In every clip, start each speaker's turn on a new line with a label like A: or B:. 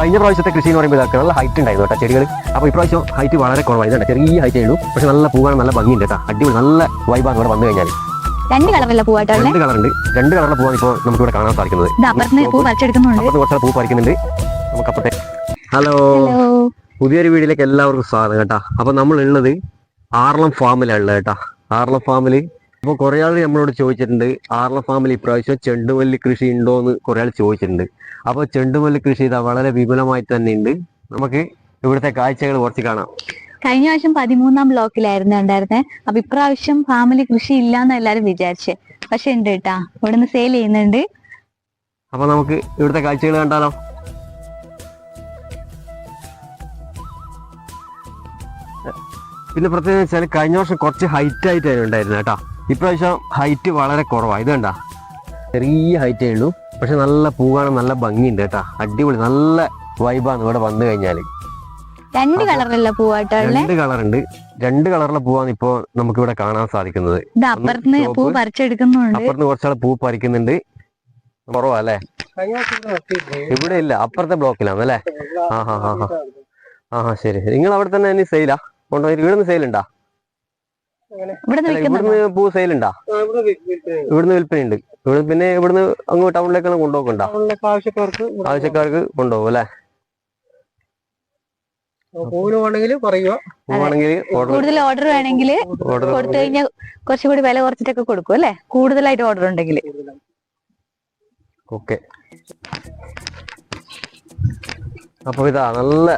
A: കഴിഞ്ഞ പ്രാവശ്യത്തെ കൃഷി എന്ന് പറയുമ്പോൾ ഇതൊക്കെ നല്ല ഹൈറ്റ് ഉണ്ടായിരുന്നു കേട്ടോ ചെടികൾ അപ്പോൾ ഇപ്രാവശ്യം ഹൈറ്റ് വളരെ കുറവാണ് ചെറിയ ചെറിയ ഹൈറ്റ് ഉള്ളൂ. പക്ഷെ നല്ല പൂവാണ് നല്ല ഭംഗിയുണ്ട് കേട്ടോ. അടിപൊളി നല്ല വൈബാണ് ഇവിടെ വന്നു കഴിഞ്ഞാൽ
B: രണ്ട് കളറുള്ള പൂവായിട്ട്
A: രണ്ട് കളറുണ്ട്. രണ്ട് കളറുള്ള പൂവാണ് ഇപ്പോൾ നമുക്ക് ഇവിടെ കാണാൻ സാധിക്കുന്നത്.
B: അപ്പുറത്ത് പൂ
A: കുറച്ച് പൂ പറിക്കുന്നുണ്ട്. നമുക്ക് അപ്പുറത്തെ ഹലോ പുതിയൊരു വീഡിയോയിലേക്ക് എല്ലാവർക്കും സ്വാഗതം കേട്ടാ. അപ്പൊ നമ്മൾ ഉള്ളത് ആർളം ഫാമിലാണ് ഉള്ളത് കേട്ടാ. ആർളം ഫാമിൽ അപ്പോൾ കുറേ ആൾ നമ്മളോട് ചോദിച്ചിട്ടുണ്ട് ആർല ഫാമിൽ ഇപ്രാവശ്യം ചെണ്ടുമല്ലി കൃഷി ഉണ്ടോ എന്ന് കുറേ ആൾ ചോദിച്ചിട്ടുണ്ട്. അപ്പോൾ ചെണ്ടുമല്ലി കൃഷി ഇതാ വളരെ വിപുലമായി തന്നെ ഉണ്ട് നമുക്ക് ഇവിടുത്തെ കാഴ്ചകൾ കുറച്ച് കാണാം.
B: കഴിഞ്ഞ പ്രാവശ്യം പതിമൂന്നാം ബ്ലോക്കിലായിരുന്നു ഉണ്ടായിരുന്നേ. അപ്പൊ ഇപ്രാവശ്യം ഫാമിലി കൃഷി ഇല്ലാന്ന് എല്ലാരും വിചാരിച്ചേ. പക്ഷെ ഉണ്ട് കേട്ടാ. ഇവിടുന്ന് സെയിൽ ചെയ്യുന്നുണ്ട്.
A: അപ്പൊ നമുക്ക് ഇവിടുത്തെ കാഴ്ചകൾ കണ്ടാലോ? പിന്നെ പ്രത്യേകിച്ച് കഴിഞ്ഞ വർഷം കുറച്ച് ഹൈറ്റ് ആയിട്ടായിരുന്നു ഉണ്ടായിരുന്നു കേട്ടോ. ഇപ്രാവശ്യം ഹൈറ്റ് വളരെ കുറവാണ് ഇത് കണ്ട? ചെറിയ ഹൈറ്റേ ഉള്ളൂ. പക്ഷെ നല്ല പൂവാണ് നല്ല ഭംഗിയുണ്ട് കേട്ടോ. അടിപൊളി നല്ല വൈബാണ് ഇവിടെ വന്നു കഴിഞ്ഞാൽ
B: രണ്ട് കളറിലുള്ള പൂവാട്ടോ
A: രണ്ട് കളറുണ്ട്. രണ്ട് കളറിലെ പൂവാണ് ഇപ്പോ നമുക്ക് ഇവിടെ കാണാൻ സാധിക്കുന്നത്.
B: അപ്പുറത്ത് പൂ പറിച്ചെടുക്കുന്നുണ്ട്.
A: അപ്പുറത്ത് കുറച്ചാൾ പൂ പറിക്കുന്നുണ്ട്. കുറവാ അല്ലേ? ഇവിടെ ഇല്ല അപ്പുറത്തെ ബ്ലോക്കിലാണ് അല്ലേ? ആ ഹാ ഹാ ഹാ ആ ശരി നിങ്ങൾ അവിടെ തന്നെ ഇനി സെയിലാ കൊണ്ടുപോയി ഇവിടുന്ന് സെയിൽ ഉണ്ടാ
B: ഇവിടെ
A: അല്ല,
B: നിൽക്കുന്നുണ്ടോ
A: ഇവിടുന്ന് പൂ സെയിൽ ഉണ്ടാ ഇവിടുന്ന് വിൽപ്പനയുണ്ട്. ഇവിടെ പിന്നെ ഇവിടുന്ന് അങ്ങ് ടൗണിലേക്കാണ് കൊണ്ടുപോക്കണ്ട?
C: ആവശ്യക്കാർക്ക്
A: ആവശ്യക്കാർക്ക് കൊണ്ടുപോകും അല്ലേ?
B: കൂടുതൽ ഓർഡർ വേണമെങ്കിൽ
A: ഓർഡർ
B: കൊടുത്തു കഴിഞ്ഞാൽ കുറച്ചുകൂടി വില കുറച്ചിട്ടൊക്കെ കൊടുക്കും അല്ലെ? കൂടുതലായിട്ട് ഓർഡർ ഉണ്ടെങ്കിൽ.
A: ഓക്കെ. അപ്പൊ ഇതാ നല്ല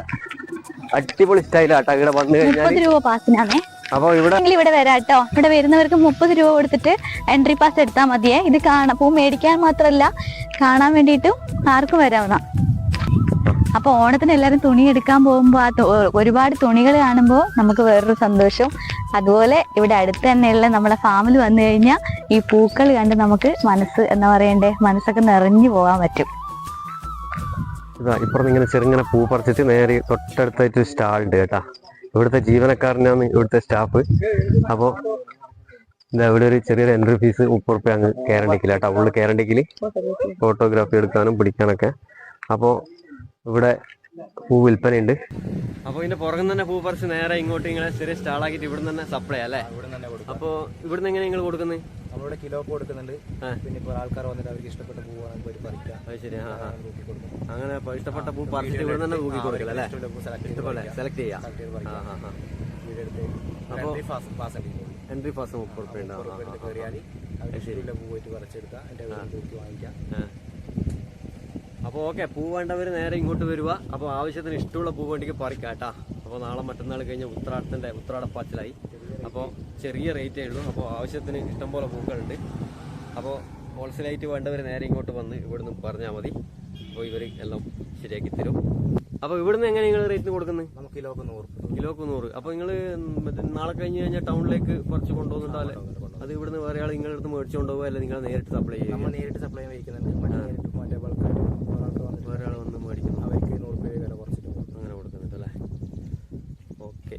A: അടിപൊളി സ്റ്റൈലാട്ടാ ഇവിടെ വന്നു കഴിഞ്ഞാൽ
B: മുപ്പത് രൂപ പാസിനാണേ.
A: അപ്പൊ ഇവിടെ
B: വരാം കേട്ടോ. ഇവിടെ വരുന്നവർക്ക് മുപ്പത് രൂപ കൊടുത്തിട്ട് എൻട്രി പാസ് എടുത്താൽ മതിയേ. ഇത് കാണാം. പൂ മേടിക്കാൻ മാത്രമല്ല കാണാൻ വേണ്ടിയിട്ടും ആർക്കും വരാവുന്ന. അപ്പൊ ഓണത്തിന് എല്ലാരും തുണി എടുക്കാൻ പോകുമ്പോ ആ ഒരുപാട് തുണികൾ കാണുമ്പോൾ നമുക്ക് വേറൊരു സന്തോഷം. അതുപോലെ ഇവിടെ അടുത്ത് തന്നെയുള്ള നമ്മളെ ഫാമിൽ വന്നു കഴിഞ്ഞാൽ ഈ പൂക്കൾ കണ്ട് നമുക്ക് മനസ്സ് എന്താ പറയണ്ടേ മനസ്സൊക്കെ നിറഞ്ഞു പോകാൻ പറ്റും.
A: ഇതാ ഇപ്പുറം ഇങ്ങനെ ചെറുങ്ങനെ പൂ പറിച്ചിട്ട് നേരെ തൊട്ടടുത്തായിട്ട് സ്റ്റാൾ ഉണ്ട് കേട്ടാ. ഇവിടുത്തെ ജീവനക്കാരനാണ് ഇവിടുത്തെ സ്റ്റാഫ്. അപ്പോൾ ഇതാ ഇവിടെ ഒരു ചെറിയൊരു എൻട്രി ഫീസ് മുപ്പത് റുപ്യ അങ്ങ് കയറണ്ടിക്കില്ല കേട്ടോ അവൾ കയറണ്ടിക്കിൽ ഫോട്ടോഗ്രാഫി എടുക്കാനും പിടിക്കാനൊക്കെ. അപ്പോൾ ഇവിടെ പൂ വിൽപ്പനയുണ്ട്. അപ്പോൾ ഇതിന്റെ പുറകിൽ തന്നെ പൂ പറിച്ച് നേരെ ഇങ്ങോട്ട് ഇങ്ങനെ ചെറിയ സ്റ്റാളാക്കിയിട്ട് ഇവിടെ തന്നെ സപ്ലൈ അല്ലേ?
C: അപ്പൊ തന്നെ കൊടുക്കും.
A: അപ്പോൾ ഇവിടുന്ന് എങ്ങനെ നിങ്ങൾ കൊടുക്കുന്നത്?
C: നമ്മളിവിടെ കിലോ കൊടുക്കുന്നുണ്ട്. പിന്നെ ഇപ്പൊ ആൾക്കാർ വന്നിട്ട് അവർക്ക് ഇഷ്ടപ്പെട്ട പോയി
A: ആ ആ.
C: തൂക്കി കൊടുക്കും.
A: അങ്ങനെ ഇഷ്ടപ്പെട്ട പൂ പറിച്ചിട്ട് ഇവിടെ തന്നെ തൂക്കി കൊടുക്കല അല്ലേ?
C: ഇഷ്ടപ്പെട്ട പൂ സെലക്ട്
A: ചെയ്യാം. അപ്പോ-
C: എൻട്രി പാസ്
A: മുപ്പത് റുപ്യ
C: കയറിയാൽ അവർക്ക് പൂ പോയിട്ട് പറിച്ചെടുക്കാം തൂക്കി വാങ്ങിക്കാം.
A: അപ്പോൾ ഓക്കെ പൂ വേണ്ടവർ നേരെ ഇങ്ങോട്ട് വരിക. അപ്പോൾ ആവശ്യത്തിന് ഇഷ്ടമുള്ള പൂ വേണ്ടിക്ക് പറിക്കാം കേട്ടാ. അപ്പോൾ നാളെ മറ്റന്നാൾ കഴിഞ്ഞ ഉത്രാടത്തിന്റെ ഉത്രാടപ്പാച്ചിലായി. അപ്പോൾ ചെറിയ റേറ്റേ ഉള്ളൂ അപ്പോൾ ആവശ്യത്തിന് ഇഷ്ടംപോലെ പൂക്കളുണ്ട്. അപ്പോൾ ഹോൾസെയിലായിട്ട് വേണ്ടവർ നേരെ ഇങ്ങോട്ട് വന്ന് ഇവിടുന്ന് പറഞ്ഞാൽ മതി. അപ്പോൾ ഇവർ എല്ലാം ശരിയാക്കി തരും. അപ്പോൾ ഇവിടുന്ന് എങ്ങനെ നിങ്ങൾ റേറ്റിന് കൊടുക്കുന്നത്?
C: നമുക്ക് കിലോക്ക് നൂറ്.
A: കിലോക്ക് നൂറ്. അപ്പോൾ നിങ്ങൾ നാളെ കഴിഞ്ഞ് കഴിഞ്ഞാൽ ടൗണിലേക്ക് കുറച്ച് കൊണ്ടുപോകുന്നുണ്ടാവില്ലേ അത് ഇവിടുന്ന് വേറെ ആൾ നിങ്ങളുടെ അടുത്ത് മേടിച്ചു കൊണ്ടുപോകുക അല്ലെങ്കിൽ നിങ്ങൾ നേരിട്ട് സപ്ലൈ ചെയ്യും
C: നമ്മൾ നേരിട്ട് സപ്ലൈ നേരിട്ട് മറ്റേ ബൾക്കായിട്ട്
A: വേറെ ആൾ വന്ന് മേടിക്കുന്നു.
C: അവർക്ക് നൂറ് രൂപ വില കുറച്ചിട്ട് പോകും
A: അങ്ങനെ കൊടുക്കുന്നുണ്ട് അല്ലേ ഓക്കെ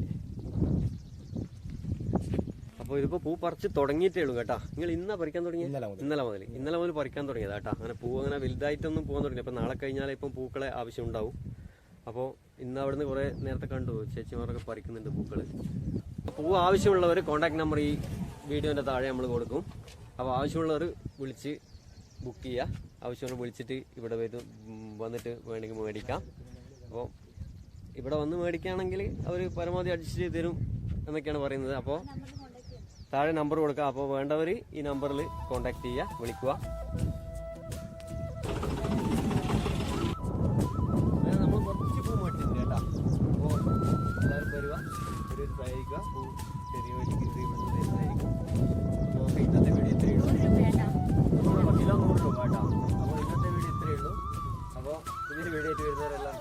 A: അപ്പോൾ ഇതിപ്പോൾ പൂ പറിച്ച് തുടങ്ങിയിട്ടേ ഉള്ളൂ കേട്ടോ. നിങ്ങൾ ഇന്നാ പറിക്കാൻ തുടങ്ങി
C: ഇന്നലെ മുതൽ.
A: ഇന്നലെ മുതൽ. പറിക്കാൻ തുടങ്ങിയത് കേട്ടാ. അങ്ങനെ പൂ അങ്ങനെ വലുതായിട്ടൊന്നും പോകാൻ തുടങ്ങി അപ്പോൾ നാളെ കഴിഞ്ഞാൽ ഇപ്പം പൂക്കളെ ആവശ്യം ഉണ്ടാവും. അപ്പോൾ ഇന്ന് അവിടുന്ന് കുറേ നേരത്തെ കണ്ടു ചേച്ചിമാരൊക്കെ പറിക്കുന്നുണ്ട് പൂക്കൾ പൂ ആവശ്യമുള്ളവർ കോൺടാക്ട് നമ്പർ ഈ വീഡിയോന്റെ താഴെ നമ്മൾ കൊടുക്കും. അപ്പോൾ ആവശ്യമുള്ളവർ വിളിച്ച് ബുക്ക് ചെയ്യുക ആവശ്യമുള്ള വിളിച്ചിട്ട് ഇവിടെ വരും വന്നിട്ട് വേണമെങ്കിൽ മേടിക്കാം. അപ്പോൾ ഇവിടെ വന്ന് മേടിക്കുകയാണെങ്കിൽ അവർ പരമാവധി അഡ്ജസ്റ്റ് ചെയ്ത് തരും എന്നൊക്കെയാണ് പറയുന്നത്. അപ്പോൾ താഴെ നമ്പർ കൊടുക്കാം. അപ്പോൾ വേണ്ടവർ ഈ നമ്പറിൽ കോൺടാക്ട് ചെയ്യുക വിളിക്കുക. നമ്മൾ കുറച്ച് പൂ ഒരു ചെറിയ വീഡിയോ ഉള്ളൂ. അപ്പോൾ ഇന്നത്തെ വീഡിയോ ഇത്രയേ ഉള്ളൂ. അപ്പോൾ പുതിയൊരു വീഡിയോ ആയിട്ട് വരുന്നവരെല്ലാം